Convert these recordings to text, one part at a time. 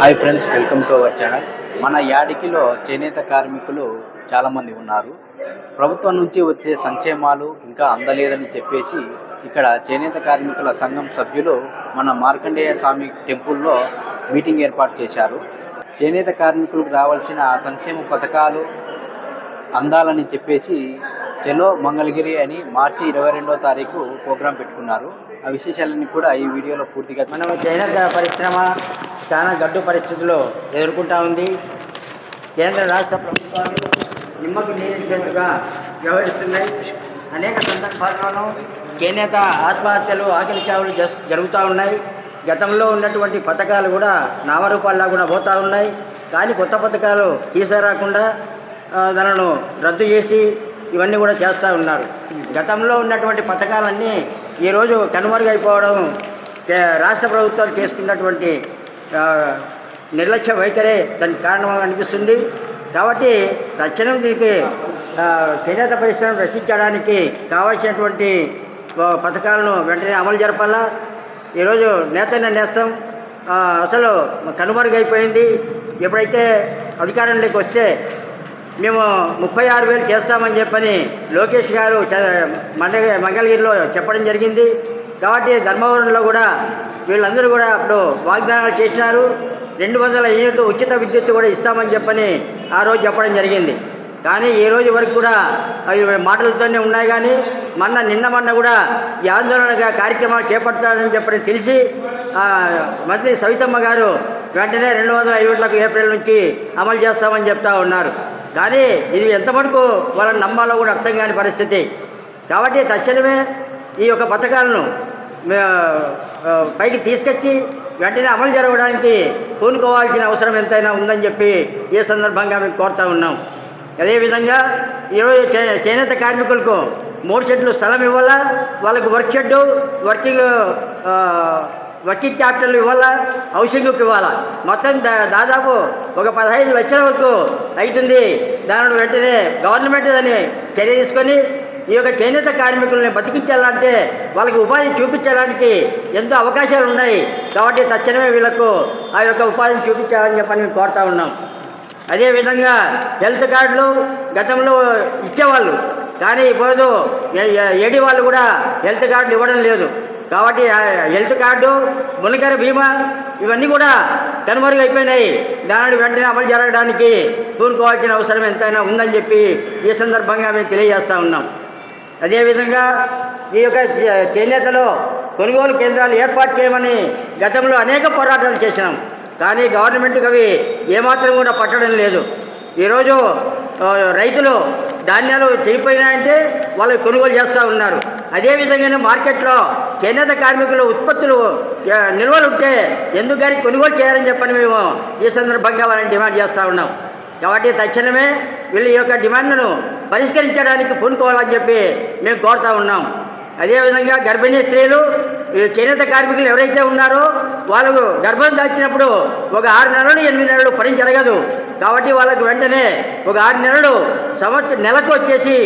Hi friends welcome to our channel. మన యాడికిలో చేనేత కార్మికులు చాలామంది ఉన్నారు. ప్రభుత్వం నుంచి వచ్చే సంక్షేమాలు ఇంకా అందలేదని చెప్పేసి ఇక్కడ చేనేత కార్మికుల సంఘం సభ్యులు మన మార్కండేయ స్వామి టెంపుల్లో మీటింగ్ ఏర్పాటు చేశారు. చేనేత కార్మికులకు రావాల్సిన సంక్షేమ పథకాలు అందాలని చెప్పేసి చెలో మంగళగిరి అని మార్చి ఇరవై రెండో తారీఖు ప్రోగ్రాం పెట్టుకున్నారు. ఆ విశేషాలన్నీ కూడా ఈ వీడియోలో పూర్తిగా మనం చైనా పరిశ్రమ చాలా గడ్డు పరిస్థితుల్లో ఎదుర్కొంటా ఉంది. కేంద్ర రాష్ట్ర ప్రభుత్వాలు నిమ్మకు నీరించినట్టుగా వ్యవహరిస్తున్నాయి. అనేక సందర్భాల్లోనూ చేనేత ఆత్మహత్యలు ఆకలి చావులు జరుగుతూ ఉన్నాయి. గతంలో ఉన్నటువంటి పథకాలు కూడా నామరూపాల్లా కూడా పోతూ ఉన్నాయి. కానీ కొత్త పథకాలు తీసుకురాకుండా దానిను రద్దు చేసి ఇవన్నీ కూడా చేస్తూ ఉన్నారు. గతంలో ఉన్నటువంటి పథకాలన్నీ ఈరోజు కనుమరుగైపోవడం రాష్ట్ర ప్రభుత్వాలు చేసుకున్నటువంటి నిర్లక్ష్య వైఖరే దానికి కారణం అనిపిస్తుంది. కాబట్టి తక్షణం దీనికి చేనేత పరిశ్రమ రక్షించడానికి కావాల్సినటువంటి పథకాలను వెంటనే అమలు జరపాలా? ఈరోజు నేతన్న నేస్తం అసలు కనుమరుగైపోయింది. ఎప్పుడైతే అధికారంలోకి వస్తే మేము ముప్పై ఆరు వేలు చేస్తామని చెప్పని లోకేష్ గారు మండ మంగళగిరిలో చెప్పడం జరిగింది. కాబట్టి ధర్మవరంలో కూడా వీళ్ళందరూ కూడా అప్పుడు వాగ్దానాలు చేసినారు. రెండు వందల యూనిట్లు ఉచిత విద్యుత్ కూడా ఇస్తామని చెప్పని ఆ రోజు చెప్పడం జరిగింది. కానీ ఈ రోజు వరకు కూడా అవి మాటలతోనే ఉన్నాయి కానీ మొన్న నిన్న మొన్న కూడా ఈ ఆందోళన కార్యక్రమాలు చేపడతారని చెప్పని తెలిసి మంత్రి సవితమ్మ గారు వెంటనే రెండు వందల యూనిట్లకు ఏప్రిల్ నుంచి అమలు చేస్తామని చెప్తా ఉన్నారు. కానీ ఇది ఎంతవరకు వాళ్ళని నమ్మాలో కూడా అర్థం కాని పరిస్థితి. కాబట్టి తక్షణమే ఈ యొక్క పథకాలను పైకి తీసుకొచ్చి వెంటనే అమలు జరగడానికి పూనుకోవాల్సిన అవసరం ఎంతైనా ఉందని చెప్పి ఈ సందర్భంగా మేము కోరుతా ఉన్నాం. అదేవిధంగా ఈరోజు చే చేనేత కార్మికులకు మూడు షెడ్లు స్థలం ఇవ్వాలా? వాళ్ళకు work shed working working capital ఇవ్వాలా? హౌసింగ్కి ఇవ్వాలా? మొత్తం దా- దాదాపు ఒక పదహైదు లక్షల వరకు అవుతుంది దానిలో వెంటనే గవర్నమెంట్ దాన్ని చర్య తీసుకొని ఈ యొక్క చేనేత కార్మికుల్ని బతికించాలంటే వాళ్ళకి ఉపాధి చూపించడానికి ఎంతో అవకాశాలు ఉన్నాయి. కాబట్టి తక్షణమే వీళ్ళకు ఆ యొక్క ఉపాధిని చూపించాలని చెప్పని మేము కోరుతా ఉన్నాం. అదేవిధంగా హెల్త్ కార్డులు గతంలో ఇచ్చేవాళ్ళు. కానీ ఇప్పుడు ఏ- ఏడి వాళ్ళు కూడా హెల్త్ కార్డులు ఇవ్వడం లేదు. కాబట్టి హెల్త్ కార్డు మునికర బీమా ఇవన్నీ కూడా కనుమరుగైపోయినాయి దానిని వెంటనే అమలు జరగడానికి పూనుకోవాల్సిన అవసరం ఎంతైనా ఉందని చెప్పి ఈ సందర్భంగా మేము తెలియజేస్తూ ఉన్నాం. అదేవిధంగా ఈ యొక్క చేనేతలో కొనుగోలు కేంద్రాలు ఏర్పాటు చేయమని గతంలో అనేక పోరాటాలు చేసినాం. కానీ గవర్నమెంట్కి అవి ఏమాత్రం కూడా పట్టడం లేదు. ఈరోజు రైతులు ధాన్యాలు చెడిపోయినాయంటే వాళ్ళు కొనుగోలు చేస్తూ ఉన్నారు. అదేవిధంగానే మార్కెట్లో చేనేత కార్మికుల ఉత్పత్తులు నిల్వలు ఉంటే ఎందుకు కానీ కొనుగోలు చేయాలని చెప్పని మేము ఈ సందర్భంగా వాళ్ళని డిమాండ్ చేస్తూ ఉన్నాం. కాబట్టి తక్షణమే వీళ్ళ యొక్క డిమాండ్ను పరిష్కరించడానికి పూనుకోవాలని చెప్పి మేము కోరుతూ ఉన్నాం. అదేవిధంగా గర్భిణీ స్త్రీలు ఈ చేనేత కార్మికులు ఎవరైతే ఉన్నారో వాళ్ళకు గర్భం దాచినప్పుడు ఒక ఆరు నెలలు ఎనిమిది నెలలు పని జరగదు. కాబట్టి వాళ్ళకు వెంటనే ఒక ఆరు నెలలు సంవత్సరం నెలకు వచ్చేసి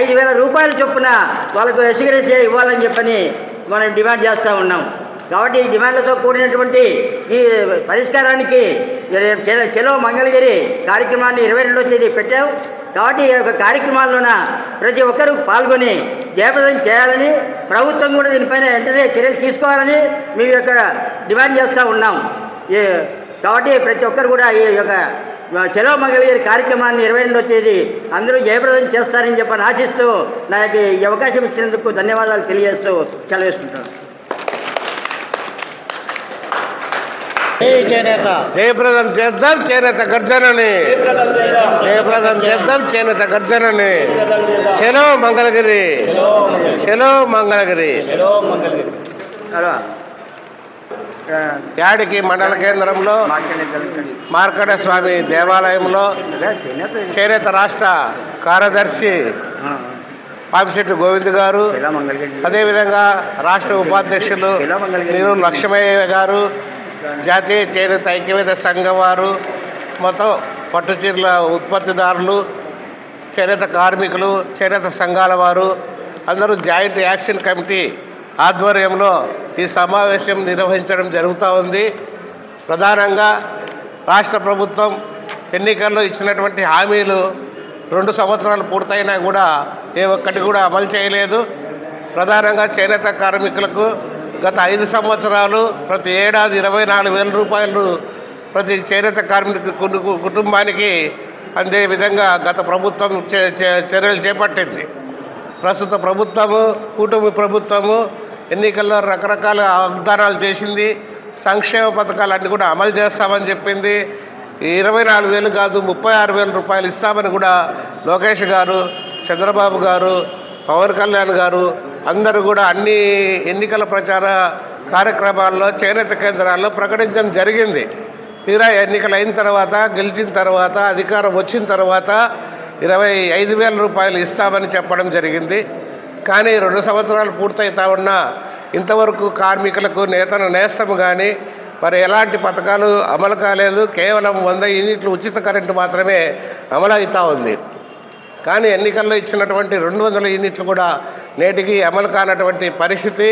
ఐదు వేల రూపాయల చొప్పున వాళ్ళకు ఎసిగరేసి ఇవ్వాలని చెప్పని మనం డిమాండ్ చేస్తూ ఉన్నాం. కాబట్టి ఈ డిమాండ్లతో కూడినటువంటి ఈ పరిష్కారానికి చెలో మంగళగిరి కార్యక్రమాన్ని ఇరవై రెండవ తేదీ పెట్టాం. కాబట్టి ఈ యొక్క కార్యక్రమాల్లోన ప్రతి ఒక్కరూ పాల్గొని జయప్రదం చేయాలని ప్రభుత్వం కూడా దీనిపైన వెంటనే చర్యలు తీసుకోవాలని మేము యొక్క డిమాండ్ చేస్తూ ఉన్నాం. కాబట్టి ప్రతి ఒక్కరు కూడా ఈ యొక్క చెలో మంగళగిరి కార్యక్రమాన్ని ఇరవై రెండవ తేదీ అందరూ జయప్రదం చేస్తారని చెప్పని ఆశిస్తూ నాకు ఈ అవకాశం ఇచ్చినందుకు ధన్యవాదాలు తెలియజేస్తూ సెలవిస్తుంటాను జయప్రదం చేద్దాం చేనేత గర్జనని. జయప్రదం చేద్దాం. చేనేత గర్జనని. చెలో మంగళగిరి. చెలో మంగళగిరి. హలో. యాడికి మండల కేంద్రంలో మార్కట స్వామి దేవాలయంలో చేనేత రాష్ట్ర కార్యదర్శి పాపిశెట్టి గోవింద్ గారు అదేవిధంగా రాష్ట్ర ఉపాధ్యక్షులు నీరు లక్ష్మయ్య గారు జాతీయ చేనేత ఐక్యవేద సంఘం వారు మొత్తం పట్టుచీరల ఉత్పత్తిదారులు చేనేత కార్మికులు చేనేత సంఘాల వారు అందరూ జాయింట్ యాక్షన్ కమిటీ ఆధ్వర్యంలో ఈ సమావేశం నిర్వహించడం జరుగుతూ ఉంది. ప్రధానంగా రాష్ట్ర ప్రభుత్వం ఎన్నికల్లో ఇచ్చినటువంటి హామీలు రెండు సంవత్సరాలు పూర్తయినా కూడా ఏ ఒక్కటి కూడా అమలు చేయలేదు. ప్రధానంగా చేనేత కార్మికులకు గత ఐదు సంవత్సరాలు ప్రతి ఏడాది ఇరవై నాలుగు వేల రూపాయలు ప్రతి చేనేత కార్మికు కుటుంబానికి అందే విధంగా గత ప్రభుత్వం చే- చర్యలు చేపట్టింది. ప్రస్తుత ప్రభుత్వము కూటమి ప్రభుత్వము ఎన్నికల్లో రకరకాల వాగ్దానాలు చేసింది. సంక్షేమ పథకాలన్నీ కూడా అమలు చేస్తామని చెప్పింది. ఇరవై నాలుగు వేలు కాదు ముప్పై ఆరు వేల రూపాయలు ఇస్తామని కూడా లోకేష్ గారు చంద్రబాబు గారు పవన్ కళ్యాణ్ గారు అందరూ కూడా అన్ని ఎన్నికల ప్రచార కార్యక్రమాల్లో చేనేత కేంద్రాల్లో ప్రకటించడం జరిగింది. తీరా ఎన్నికలు అయిన తర్వాత గెలిచిన తర్వాత అధికారం వచ్చిన తర్వాత ఇరవై ఐదు వేల రూపాయలు ఇస్తామని చెప్పడం జరిగింది. కానీ రెండు సంవత్సరాలు పూర్తయితా ఉన్నా ఇంతవరకు కార్మికులకు నేతన నేస్తం కానీ మరి ఎలాంటి పథకాలు అమలు కాలేదు. కేవలం వంద యూనిట్లు ఉచిత కరెంటు మాత్రమే అమలు అవుతూ ఉంది. కానీ ఎన్నికల్లో ఇచ్చినటువంటి రెండు వందల యూనిట్లు కూడా నేటికి అమలు కానటువంటి పరిస్థితి.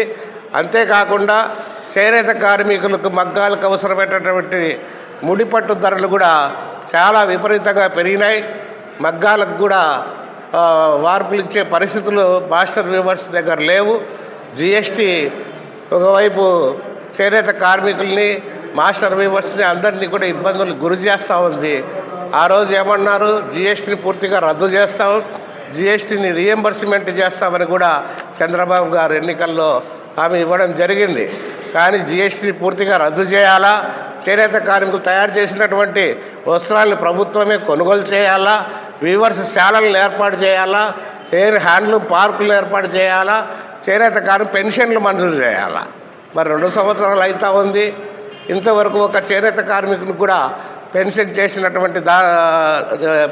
అంతేకాకుండా చేనేత కార్మికులకు మగ్గాలకు అవసరమైనటువంటి ముడిపట్టు ధరలు కూడా చాలా విపరీతంగా పెరిగినాయి. మగ్గాలకు కూడా వార్పులు ఇచ్చే పరిస్థితులు మాస్టర్ వ్యూవర్స్ దగ్గర లేవు. జిఎస్టీ ఒకవైపు చేనేత కార్మికుల్ని మాస్టర్ వీవర్స్ని అందరినీ కూడా ఇబ్బందులు గురి చేస్తూ ఉంది. ఆ రోజు ఏమన్నారు? జిఎస్టీని పూర్తిగా రద్దు చేస్తాం జిఎస్టీని రియంబర్స్మెంట్ చేస్తామని కూడా చంద్రబాబు గారు ఎన్నికల్లో హామీ ఇవ్వడం జరిగింది. కానీ జిఎస్టీని పూర్తిగా రద్దు చేయాలా? చేనేత కార్మికులు తయారు చేసినటువంటి వస్త్రాలను ప్రభుత్వమే కొనుగోలు చేయాలా? వీవర్స్ శాలలు ఏర్పాటు చేయాలా? చేరి హ్యాండ్లూమ్ పార్కులు ఏర్పాటు చేయాలా? చేనేత కార్మిక పెన్షన్లు మంజూరు చేయాలా? మరి రెండు సంవత్సరాలు అవుతా ఉంది. ఇంతవరకు ఒక చేనేత కార్మికునికి కూడా పెన్షన్ చేసినటువంటి దా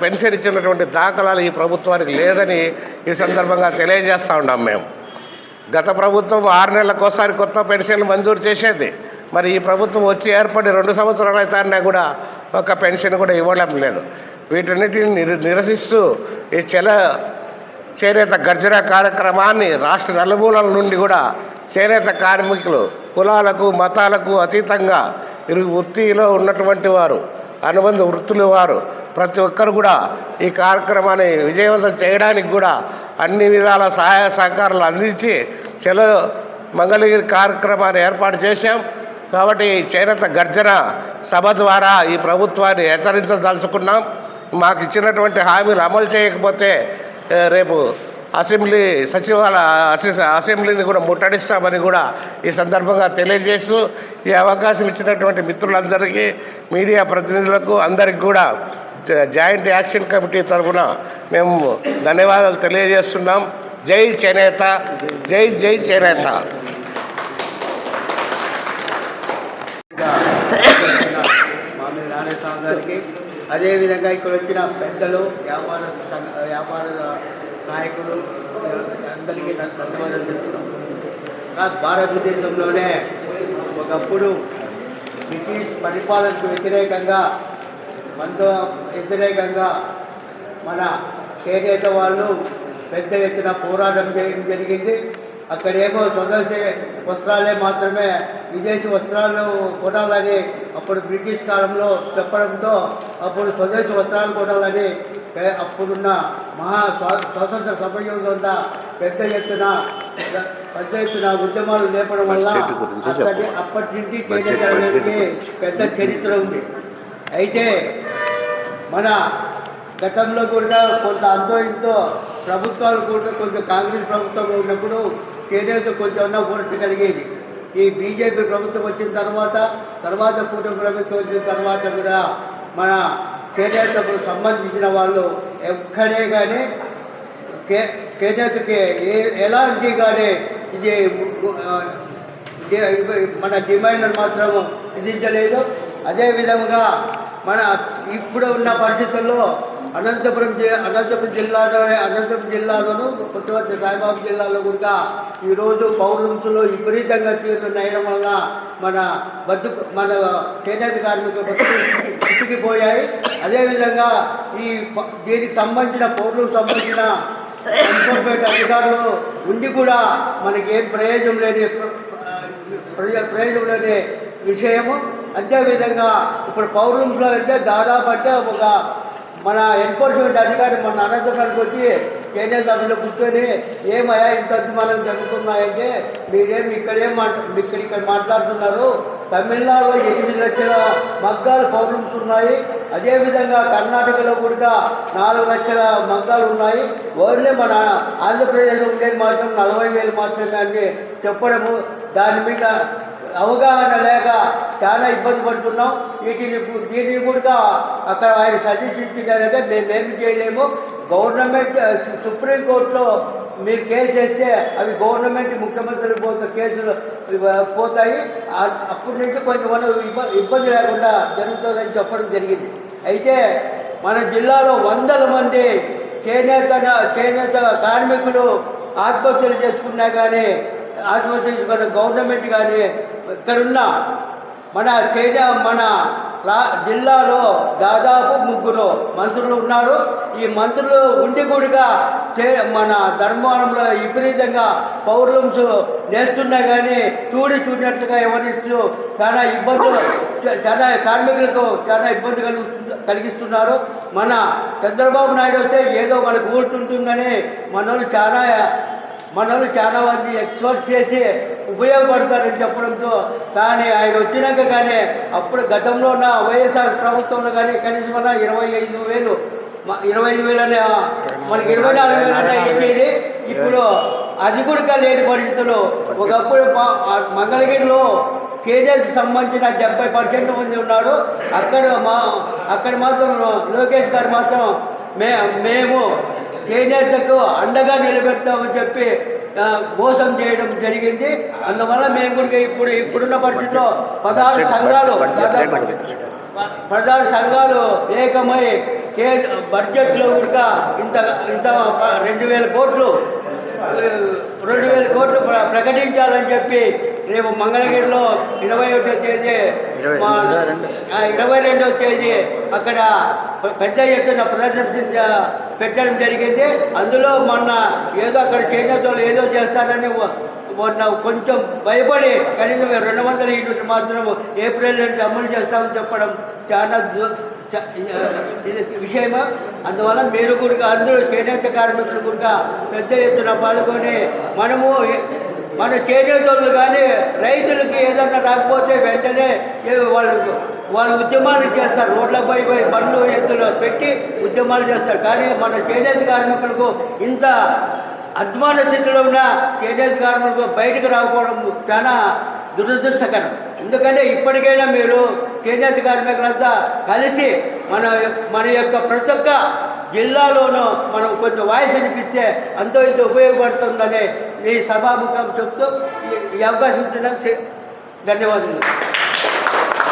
పెన్షన్ ఇచ్చినటువంటి దాఖలాలు ఈ ప్రభుత్వానికి లేదని ఈ సందర్భంగా తెలియజేస్తూ ఉన్నాం మేము. గత ప్రభుత్వం ఆరు నెలలకోసారి కొత్త పెన్షన్లు మంజూరు చేసేది. మరి ఈ ప్రభుత్వం వచ్చి ఏర్పడి రెండు సంవత్సరాలు అవుతాన్నా కూడా ఒక పెన్షన్ కూడా ఇవ్వడం లేదు. వీటన్నిటిని నిర నిరసిస్తూ ఈ చెల చేనేత గర్జన కార్యక్రమాన్ని రాష్ట్ర నలుమూలల నుండి కూడా చేనేత కార్మికులు కులాలకు మతాలకు అతీతంగా ఇరు వృత్తిలో ఉన్నటువంటి వారు అనుబంధ వృత్తుల వారు ప్రతి ఒక్కరు కూడా ఈ కార్యక్రమాన్ని విజయవంతం చేయడానికి కూడా అన్ని విధాల సహాయ సహకారాలు అందించి చెలో మంగళగిరి కార్యక్రమాన్ని ఏర్పాటు చేశాం. కాబట్టి చేనేత గర్జన సభ ద్వారా ఈ ప్రభుత్వాన్ని హెచ్చరించదలుచుకున్నాం. మాకు ఇచ్చినటువంటి హామీలు అమలు చేయకపోతే రేపు అసెంబ్లీ సచివాలయ అసెంబ్లీని కూడా ముట్టడిస్తామని కూడా ఈ సందర్భంగా తెలియజేస్తూ ఈ అవకాశం ఇచ్చినటువంటి మిత్రులందరికీ మీడియా ప్రతినిధులకు అందరికీ కూడా జ- జాయింట్ యాక్షన్ కమిటీ తరఫున మేము ధన్యవాదాలు తెలియజేస్తున్నాం. జై చేనేత జై జై చేనేత. గారికి అదేవిధంగా ఇక్కడ వచ్చిన పెద్దలు వ్యాపార వ్యాపార నాయకులు అందరికీ ధన్యవాదాలు చెప్తున్నాం భారతదేశంలోనే ఒకప్పుడు బ్రిటిష్ పరిపాలనకు వ్యతిరేకంగా మనతో వ్యతిరేకంగా మన చేనేత వాళ్ళు పెద్ద ఎత్తున పోరాటం చేయడం జరిగింది. అక్కడేమో స్వదేశీ వస్త్రాలే మాత్రమే విదేశీ వస్త్రాలు కొనాలని అప్పుడు బ్రిటిష్ కాలంలో చెప్పడంతో అప్పుడు స్వదేశీ వస్త్రాలు కొనాలని అప్పుడున్న మహా స్వా- స్వాతంత్ర సమయంలో పెద్ద ఎత్తున పెద్ద ఎత్తున ఉద్యమాలు లేపడం వల్ల. అక్కడి అప్పటి అనేది పెద్ద చరిత్ర ఉంది అయితే మన గతంలో కూడా కొంత అంతో ఇంతో ప్రభుత్వాలు కూడా కొంచెం కాంగ్రెస్ ప్రభుత్వం ఉన్నప్పుడు చేనేత కొంచెం అన్న ఊరట కలిగేది. ఈ బీజేపీ ప్రభుత్వం వచ్చిన తర్వాత తర్వాత కూటమి ప్రభుత్వం వచ్చిన తర్వాత కూడా మన చేనేతకు సంబంధించిన వాళ్ళు ఎక్కడే కానీ కే చేనేతకి ఎలాంటి కానీ ఇది మన డిమాండ్లను మాత్రం విధించలేదు. అదేవిధంగా మన ఇప్పుడు ఉన్న పరిస్థితుల్లో అనంతపురం అనంతపురం జిల్లాలోనే అనంతపురం జిల్లాలోను పుట్టవర్తి సాయిబాబు జిల్లాలో కూడా ఈరోజు పౌర్ణంసులు విపరీతంగా తీరు నేయడం వల్ల మన బతుకు మన చేనేత కార్మికుల బతుకుపోయాయి అదేవిధంగా ఈ దీనికి సంబంధించిన పౌరులకు సంబంధించిన ఎన్ఫోర్స్మెంట్ అధికారులు ఉండి కూడా మనకి ఏం ప్రయోజనం లేని ప్రయోజనం లేని విషయము. అదేవిధంగా ఇప్పుడు పౌర్ణంలో అంటే దాదాపు అంటే ఒక మన ఎన్ఫోర్స్మెంట్ అధికారి మన అనంతపురానికి వచ్చి కేంద్ర సభలో కూర్చొని ఏమయ్యా ఇంత అభిమానం జరుగుతున్నాయంటే మీరేమి ఇక్కడేం మాట్లా ఇక్కడ ఇక్కడ మాట్లాడుతున్నారు? తమిళనాడులో ఎనిమిది లక్షల మగ్గాలు పౌర్ణమ్స్ ఉన్నాయి. అదేవిధంగా కర్ణాటకలో కూడా నాలుగు లక్షల మగ్గాలు ఉన్నాయి. ఓన్లీ మన ఆంధ్రప్రదేశ్లో ఉండేది మాత్రం నలభై వేలు మాత్రమే అని చెప్పడము దాని మీద అవగాహన లేక చాలా ఇబ్బంది పడుతున్నాం. వీటిని దీన్ని కూడా అక్కడ ఆయన సజెషన్ మేమేమి చేయలేము. గవర్నమెంట్ సుప్రీంకోర్టులో మీరు కేసు వేస్తే అవి గవర్నమెంట్ ముఖ్యమంత్రి పోతే కేసులు పోతాయి. అప్పటి నుంచి కొంచెం మనం ఇబ్బ- ఇబ్బంది లేకుండా జరుగుతుందని చెప్పడం జరిగింది. అయితే మన జిల్లాలో వందల మంది చేనేత చేనేత కార్మికులు ఆత్మహత్యలు చేసుకున్నా కానీ ఆత్మహత్య చేసుకున్న గవర్నమెంట్ కానీ ఇక్కడున్న మన కేజ మన రా జిల్లాలో దాదాపు ముగ్గురు మంత్రులు ఉన్నారు. ఈ మంత్రులు ఉండి కూడా చే- మన ధర్మవరంలో విపరీతంగా పౌర్లమ్స్ నేస్తున్నా కానీ తూడి చూడినట్లుగా ఎవరిస్తూ చాలా ఇబ్బందులు చాలా కార్మికులకు చాలా ఇబ్బంది కలుగు కలిగిస్తున్నారు. మన చంద్రబాబు నాయుడు వస్తే ఏదో మనకు ఊరుతుంటుందని మనోళ్ళు చాలా మనోళ్ళు చాలా మంది ఎక్స్పోర్ట్ చేసి ఉపయోగపడతారని చెప్పడంతో కానీ ఆయన వచ్చినాక కానీ అప్పుడు గతంలో ఉన్న వైఎస్ఆర్ ప్రభుత్వంలో కానీ కనీసం ఇరవై ఐదు వేలు ఇరవై ఐదు వేలు అనే మనకి ఇరవై నాలుగు వేలు అనే ఇచ్చేది. ఇప్పుడు అది కూడా లేని పరిస్థితులు. ఒకప్పుడు మంగళగిరిలో కేజీఎస్కి సంబంధించిన డెబ్బై పర్సెంట్ మంది ఉన్నారు. అక్కడ మా అక్కడ మాత్రం లోకేష్ గారు మాత్రం మే మేము చేనేతకు అండగా నిలబెడతామని చెప్పి మోసం చేయడం జరిగింది. అందువల్ల మేము కూడా ఇప్పుడు ఇప్పుడున్న పరిస్థితిలో పదహారు సంఘాలు పదహారు సంఘాలు ఏకమై కే బడ్జెట్లో కూడా ఇంత ఇంత రెండు వేల కోట్లు రెండు వేల కోట్లు ప్ర- ప్రకటించాలని చెప్పి రేపు మంగళగిరిలో ఇరవై ఒకటో తేదీ ఇరవై రెండవ తేదీ అక్కడ పెద్ద ఎత్తున ప్రదర్శించ పెట్టడం జరిగింది. అందులో మొన్న ఏదో అక్కడ చేనేతలు ఏదో చేస్తారని మొన్న కొంచెం భయపడి కనీసం రెండు వందల యూనిట్ మాత్రం ఏప్రిల్ నుంచి అమలు చేస్తామని చెప్పడం చాలా ఇది విషయమా? అందువల్ల మీరు కూడా అందరూ చేనేత కార్మికులు కూడా పెద్ద ఎత్తున పాల్గొని మనము మన చేనేతలు కానీ రైతులకి ఏదన్నా రాకపోతే వెంటనే వాళ్ళు వాళ్ళు ఉద్యమాలు చేస్తారు. రోడ్లపై పోయి బండ్లు ఎత్తులు పెట్టి ఉద్యమాలు చేస్తారు. కానీ మన చేనేత కార్మికులకు ఇంత అధ్వాన స్థితిలో ఉన్న చేనేత కార్మికులకు బయటకు రాకపోవడం చాలా దురదృష్టకరం. ఎందుకంటే ఇప్పటికైనా మీరు చేనేత కార్మికులంతా కలిసి మన యొక్క- మన యొక్క ప్రతి ఒక్క జిల్లాలోనూ మనం కొంచెం వాయిస్ అనిపిస్తే అంతో ఇంత ఉపయోగపడుతుందని ఈ సభాముఖం చెప్తూ ఈ- అవకాశం ఇచ్చిన ధన్యవాదాలు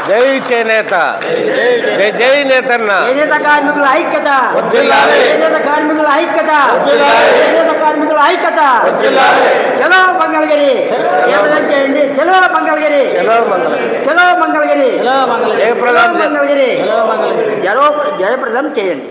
జై చేనేత. జై జై నేతన్న. చేనేత కార్మికుల ఐక్యత. చేనేత కార్మికుల ఐక్యత. కార్మికుల ఐక్యత. చలో మంగళగిరి. చేయండి? చలో మంగళగిరి. చలో మంగళగిరి. మంగళగిరి. జయప్రదం చేయండి.